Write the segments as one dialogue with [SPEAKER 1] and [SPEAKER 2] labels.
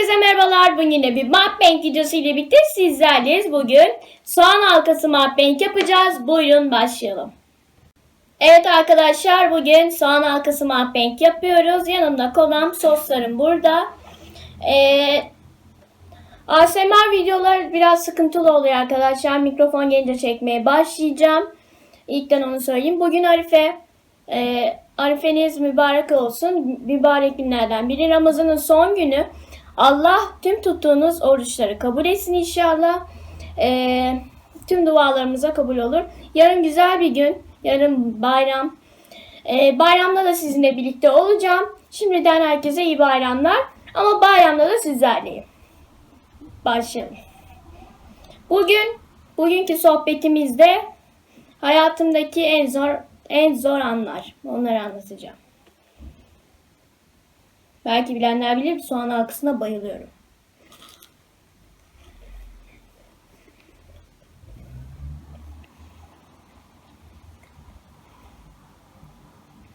[SPEAKER 1] Herkese merhabalar. Bugün yine bir mukbang videosu ile birlikte sizlerleyiz. Bugün soğan halkası mukbang yapacağız. Buyurun başlayalım. Evet arkadaşlar bugün soğan halkası mukbang yapıyoruz. Yanımda kolam soslarım burada. Ee, ASMR videolar biraz sıkıntılı oluyor arkadaşlar. Mikrofon gelince çekmeye başlayacağım. İlkten onu söyleyeyim. Bugün Arife. E, Arifeniz mübarek olsun. Mübarek günlerden biri. Ramazan'ın son günü. Allah tüm tuttuğunuz oruçları kabul etsin inşallah. E, tüm dualarımıza kabul olur. Yarın güzel bir gün. Yarın bayram. E, bayramda da sizinle birlikte olacağım. Şimdiden herkese iyi bayramlar. Ama bayramda da sizlerleyim. Başlayalım. Bugün, bugünkü sohbetimizde hayatımdaki en zor en zor anlar. Onları anlatacağım. Belki bilenler bilir soğan halkasına bayılıyorum.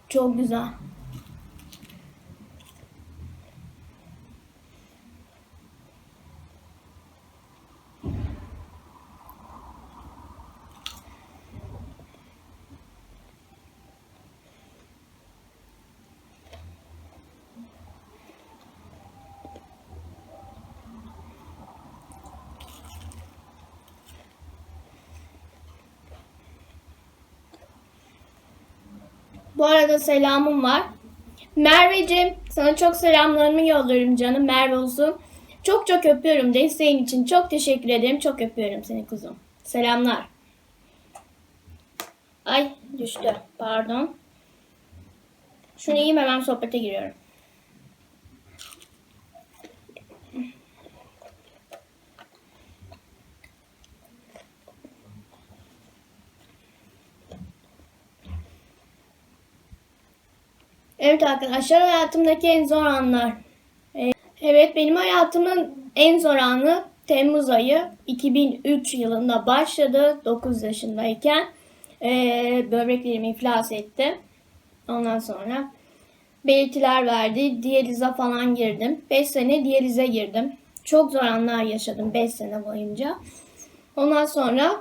[SPEAKER 1] Çok güzel. Bu arada selamım var. Merveciğim sana çok selamlarımı yolluyorum canım Merve Uzun. Çok çok öpüyorum desteğin için. Çok teşekkür ederim. Çok öpüyorum seni kuzum. Selamlar. Ay düştü. Pardon. Şunu yiyeyim hemen sohbete giriyorum. Evet arkadaşlar hayatımdaki en zor anlar. Ee, Evet benim hayatımın en zor anı Temmuz ayı 2003 yılında başladı. 9 yaşındayken ee, böbreklerim iflas etti. Ondan sonra belirtiler verdi. Diyalize falan girdim. 5 sene diyalize girdim. Çok zor anlar yaşadım 5 sene boyunca. Ondan sonra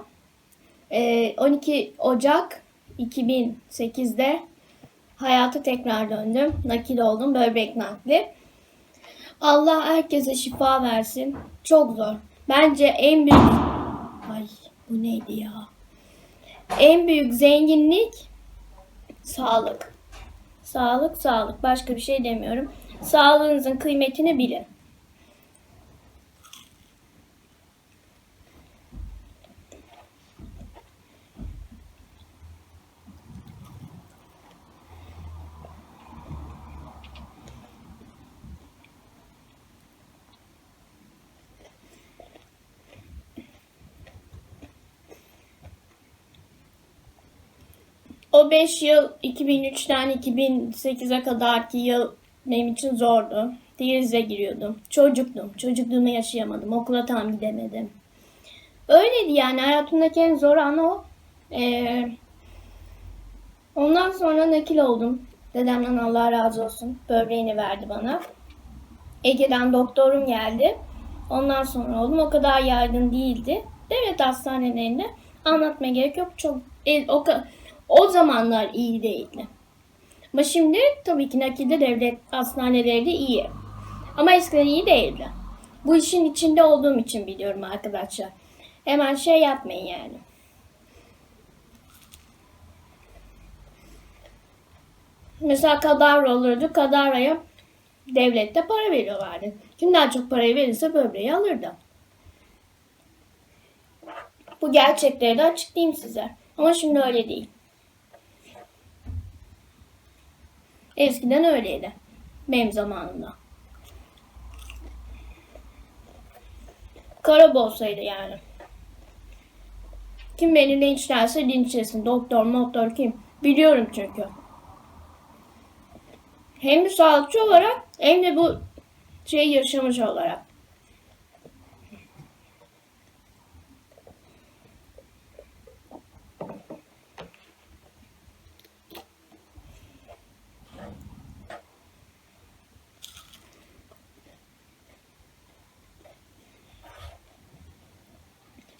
[SPEAKER 1] ee, 12 Ocak 2008'de hayata tekrar döndüm. Nakil oldum. Böbrek nakli. Allah herkese şifa versin. Çok zor. Bence en büyük... Ay bu neydi ya? En büyük zenginlik sağlık. Sağlık, sağlık. Başka bir şey demiyorum. Sağlığınızın kıymetini bilin. O 5 yıl 2003'ten 2008'e kadarki yıl benim için zordu. Diyalize giriyordum. Çocuktum. Çocukluğumu yaşayamadım. Okula tam gidemedim. Öyleydi yani hayatımdaki en zor an o. Ee, ondan sonra nakil oldum. Dedemden Allah razı olsun. Böbreğini verdi bana. Ege'den doktorum geldi. Ondan sonra oldum. O kadar yaygın değildi. Devlet hastanelerinde anlatmaya gerek yok. Çok e, o kadar o zamanlar iyi değildi. Ama şimdi tabii ki nakilde devlet hastaneleri de iyi. Ama eskiden iyi değildi. Bu işin içinde olduğum için biliyorum arkadaşlar. Hemen şey yapmayın yani. Mesela kadavra olurdu. Kadavraya devlette para veriyorlardı. Kim daha çok parayı verirse böbreği alırdı. Bu gerçekleri de açıklayayım size. Ama şimdi öyle değil. Eskiden öyleydi. Benim zamanımda. Kara bolsaydı yani. Kim beni linçlerse linçlesin. Doktor, doktor kim? Biliyorum çünkü. Hem bir sağlıkçı olarak hem de bu şey yaşamış olarak.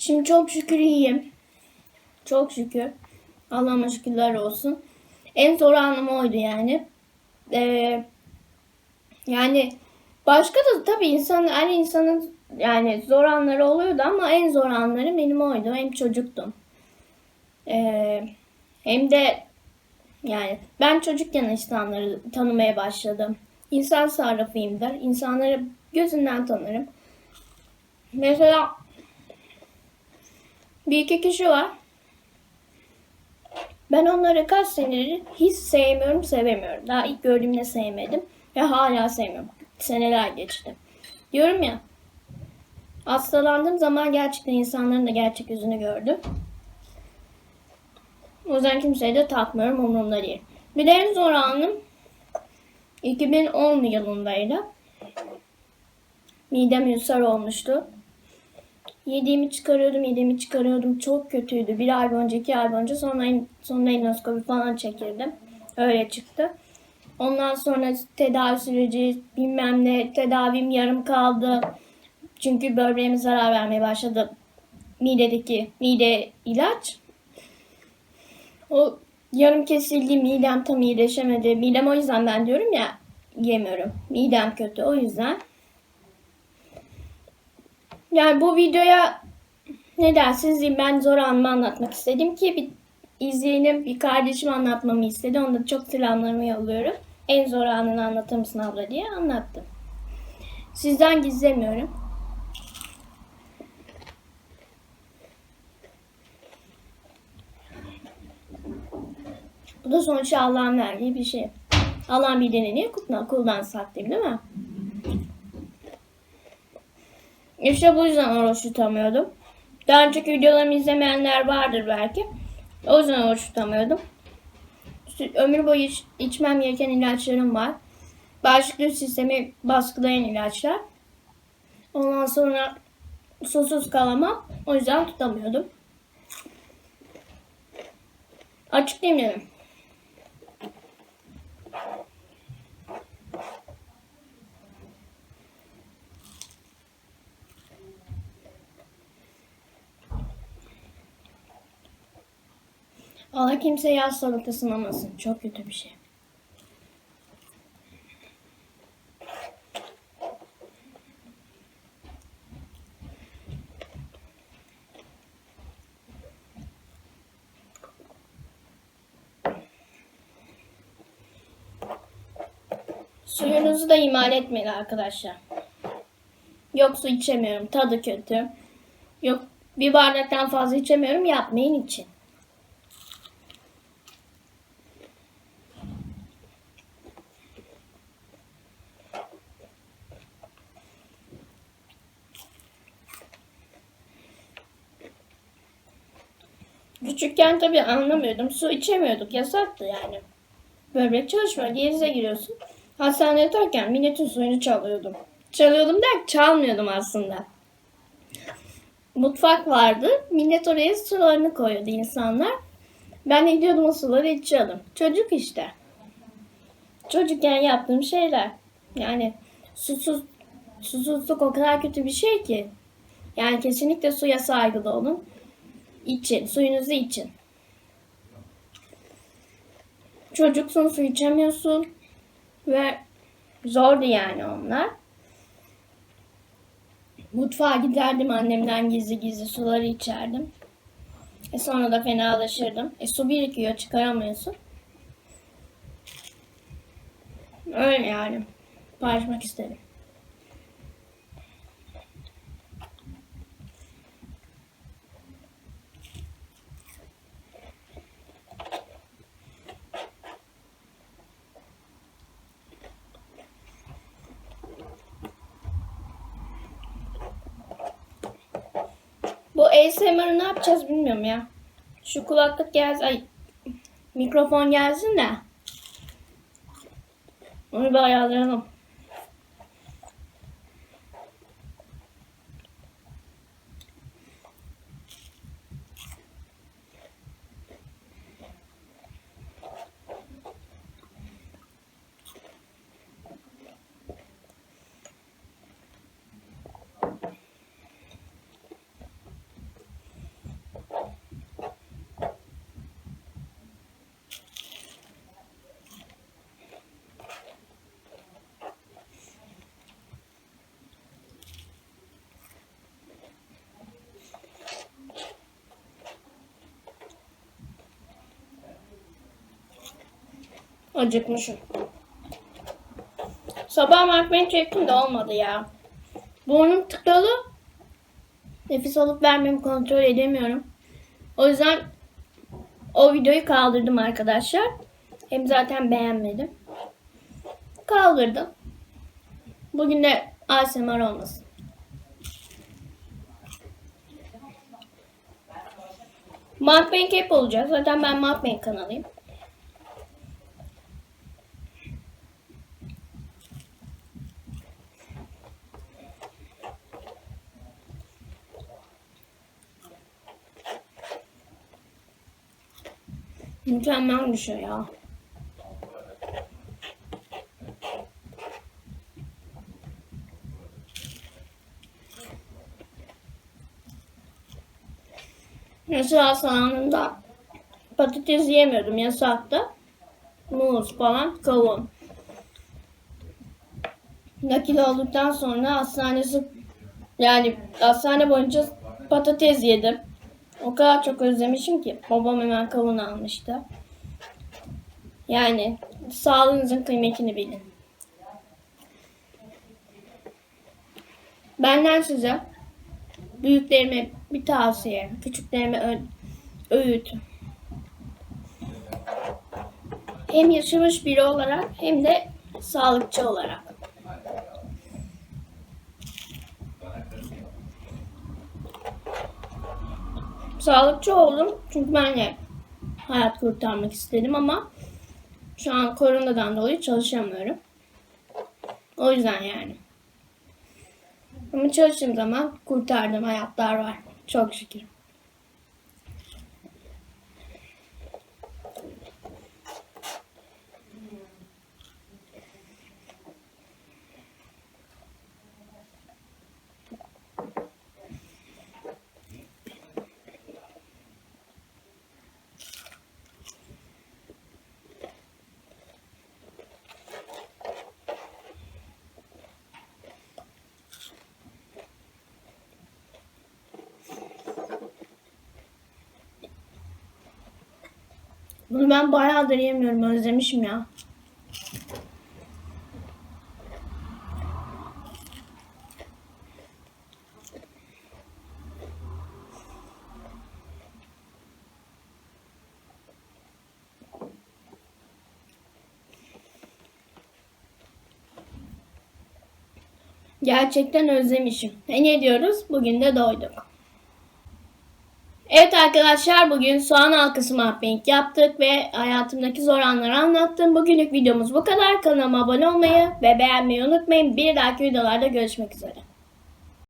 [SPEAKER 1] Şimdi çok şükür iyiyim. Çok şükür. Allah'ıma şükürler olsun. En zor anım oydu yani. Ee, yani başka da tabii insan her insanın yani zor anları oluyordu ama en zor anları benim oydu. Hem çocuktum. Ee, hem de yani ben çocukken insanları tanımaya başladım. İnsan sarrafıyımdır. İnsanları gözünden tanırım. Mesela bir iki kişi var. Ben onları kaç senedir hiç sevmiyorum, sevemiyorum. Daha ilk gördüğümde sevmedim ve hala sevmiyorum. Seneler geçti. Diyorum ya, hastalandığım zaman gerçekten insanların da gerçek yüzünü gördüm. O yüzden kimseye de takmıyorum, umurumda değil. Bir de en zor anım 2010 yılındaydı. Midem ülser olmuştu. Yediğimi çıkarıyordum, yediğimi çıkarıyordum. Çok kötüydü. Bir ay boyunca, iki ay boyunca. Sonra, sonra enoskopi falan çekirdim. Öyle çıktı. Ondan sonra tedavi süreci bilmem ne tedavim yarım kaldı. Çünkü böbreğime zarar vermeye başladı. Midedeki mide ilaç. O yarım kesildi. Midem tam iyileşemedi. Midem o yüzden ben diyorum ya yemiyorum. Midem kötü. O yüzden yani bu videoya ne dersiniz ben zor anımı anlatmak istedim ki bir izleyenim bir kardeşim anlatmamı istedi. Onda da çok selamlarımı yolluyorum. En zor anını anlatır mısın abla diye anlattım. Sizden gizlemiyorum. Bu da sonuçta Allah'ın verdiği bir şey. Allah'ın bir deneni kuldan, kuldan saklayayım değil mi? İşte bu yüzden oruç tutamıyordum. Daha önceki videolarımı izlemeyenler vardır belki. O yüzden oruç tutamıyordum. Ömür boyu iç, içmem gereken ilaçlarım var. Bağışıklık sistemi baskılayan ilaçlar. Ondan sonra susuz kalamam. O yüzden tutamıyordum. Açıklayayım dedim. Allah kimse hastalıkta sınamasın. Çok kötü bir şey. Suyunuzu da ihmal etmeyin arkadaşlar. Yok su içemiyorum. Tadı kötü. Yok bir bardaktan fazla içemiyorum. Yapmayın için. Küçükken tabii anlamıyordum. Su içemiyorduk. Yasaktı yani. Böbrek çalışmıyor. Diyalize giriyorsun. Hastanede yatarken milletin suyunu çalıyordum. Çalıyordum der çalmıyordum aslında. Mutfak vardı. Millet oraya sularını koyuyordu insanlar. Ben de gidiyordum o suları içiyordum. Çocuk işte. Çocukken yaptığım şeyler. Yani susuz susuzluk o kadar kötü bir şey ki. Yani kesinlikle suya saygılı olun. İçin. Suyunuzu için. Çocuksun su içemiyorsun. Ve zordu yani onlar. Mutfağa giderdim annemden gizli gizli suları içerdim. E sonra da fenalaşırdım. E su birikiyor çıkaramıyorsun. Öyle yani. Paylaşmak istedim. Bu ASMR'ı ne yapacağız bilmiyorum ya. Şu kulaklık gelsin. Ay mikrofon gelsin de. Onu bir ayarlayalım. Acıkmışım. Sabah markmen çektim de olmadı ya. Burnum tıkalı. Nefes alıp vermemi kontrol edemiyorum. O yüzden o videoyu kaldırdım arkadaşlar. Hem zaten beğenmedim. Kaldırdım. Bugün de ASMR olmasın. Mukbang hep olacak. Zaten ben Mukbang kanalıyım. Mükemmel bir şey ya. Mesela zamanında patates yemiyordum yasaktı. Muz falan kavun. Nakil olduktan sonra hastanesi yani hastane boyunca patates yedim. O kadar çok özlemişim ki babam hemen kavun almıştı. Yani sağlığınızın kıymetini bilin. Benden size büyüklerime bir tavsiye, küçüklerime öğüt. Hem yaşamış biri olarak hem de sağlıkçı olarak. Sağlıkçı oldum çünkü ben de hayat kurtarmak istedim ama şu an koronadan dolayı çalışamıyorum. O yüzden yani. Ama çalıştığım zaman kurtardığım hayatlar var. Çok şükür. Bunu ben bayağıdır yemiyorum. Özlemişim ya. Gerçekten özlemişim. E ne diyoruz? Bugün de doyduk. Evet arkadaşlar bugün soğan halkası mukbang yaptık ve hayatımdaki zor anları anlattım. Bugünlük videomuz bu kadar. Kanalıma abone olmayı ve beğenmeyi unutmayın. Bir dahaki videolarda görüşmek üzere.